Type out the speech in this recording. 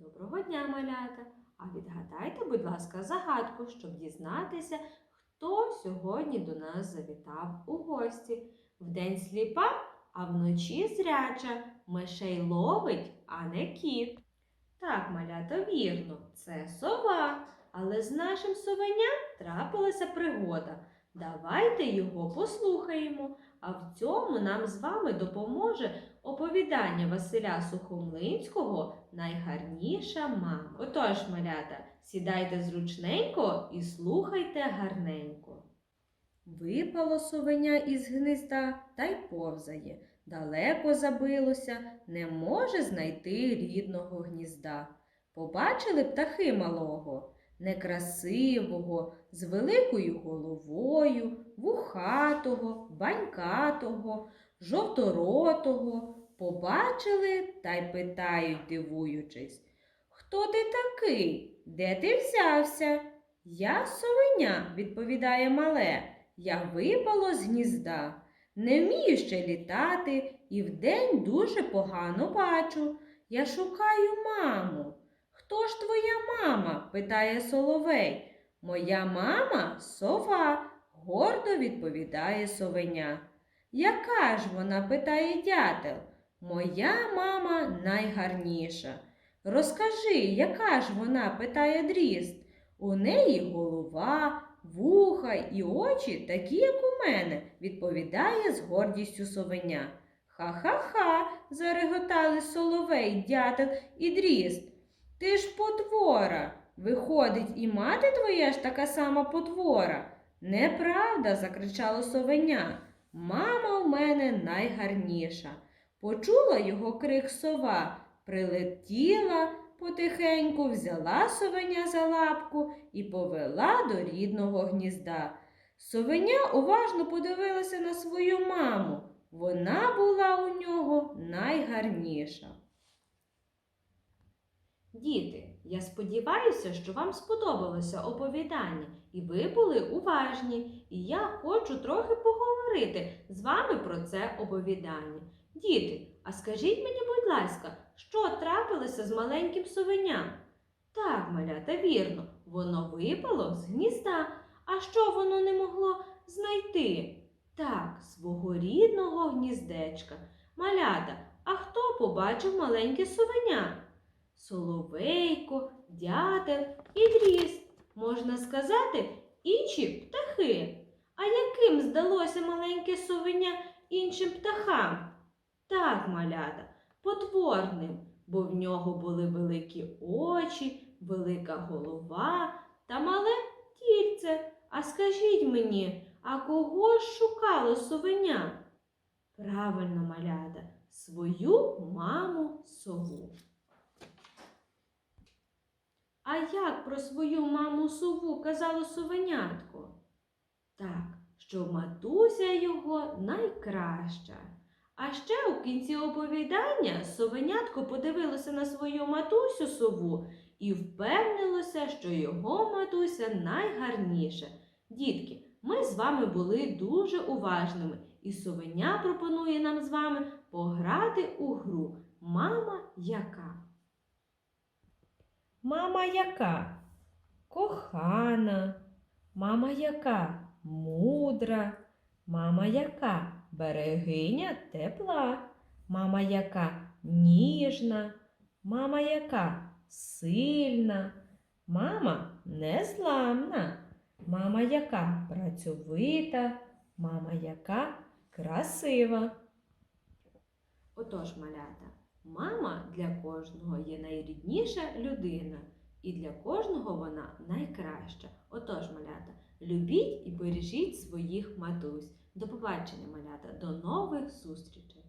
Доброго дня, малята! А відгадайте, будь ласка, загадку, щоб дізнатися, хто сьогодні до нас завітав у гості. Вдень сліпа, а вночі зряча, мишей ловить, а не кіт. Так, малята, вірно, це сова. Але з нашим совеням трапилася пригода. Давайте його послухаємо. А в цьому нам з вами допоможе оповідання Василя Сухомлинського Найгарніша мама. Отож, малята, сідайте зручненько і слухайте гарненько. Випало совеня із гнізда та й повзає. Далеко забилося, не може знайти рідного гнізда. Побачили птахи малого, некрасивого, з великою головою, вухатого, банькатого, жовторотого. Побачили та й питають, дивуючись. Хто ти такий? Де ти взявся? Я совеня, відповідає мале. Я випало з гнізда. Не вмію ще літати і вдень дуже погано бачу. Я шукаю маму. Хто ж твоя мама? питає соловей. Моя мама сова, гордо відповідає совеня. Яка ж вона? питає дятел. Моя мама найгарніша. Розкажи, яка ж вона? питає дріст. У неї голова, вуха і очі такі, як у мене, відповідає з гордістю совеня. Ха-ха-ха, зареготали соловей, дятел і дріст. Ти ж потвора. Виходить, і мати твоя ж така сама потвора. Неправда, закричало совеня. Мама в мене найгарніша. Почула його крик сова, прилетіла потихеньку, взяла совеня за лапку і повела до рідного гнізда. Совеня уважно подивилася на свою маму. Вона була у нього найгарніша. Діти, я сподіваюся, що вам сподобалося оповідання, і ви були уважні, і я хочу трохи поговорити з вами про це оповідання. Діти, а скажіть мені, будь ласка, що трапилося з маленьким совеням? Так, малята, вірно, воно випало з гнізда. А що воно не могло знайти? Так, свого рідного гніздечка. Малята, а хто побачив маленьке совеня? Соловейко, дятел і дріст, можна сказати, інші птахи. А яким здалося маленьке совеня іншим птахам? Так, малята, потворним, бо в нього були великі очі, велика голова та мале тільце. А скажіть мені, а кого ж шукало совеня? Правильно, малята, свою маму сову. А як про свою маму сову казало совенятко? Так, що матуся його найкраща. А ще у кінці оповідання совенятко подивилося на свою матусю сову і впевнилося, що його матуся найгарніша. Дітки, ми з вами були дуже уважними, і совеня пропонує нам з вами пограти у гру Мама яка? Мама яка? Кохана. Мама яка? Мудра. Мама яка? Берегиня тепла. Мама яка ніжна. Мама яка сильна. Мама незламна. Мама яка працьовита. Мама яка красива. Отож, малята, мама для кожного є найрідніша людина, і для кожного вона найкраща. Отож, малята, любіть і бережіть своїх матусь. До побачення, малята, до нових зустрічей!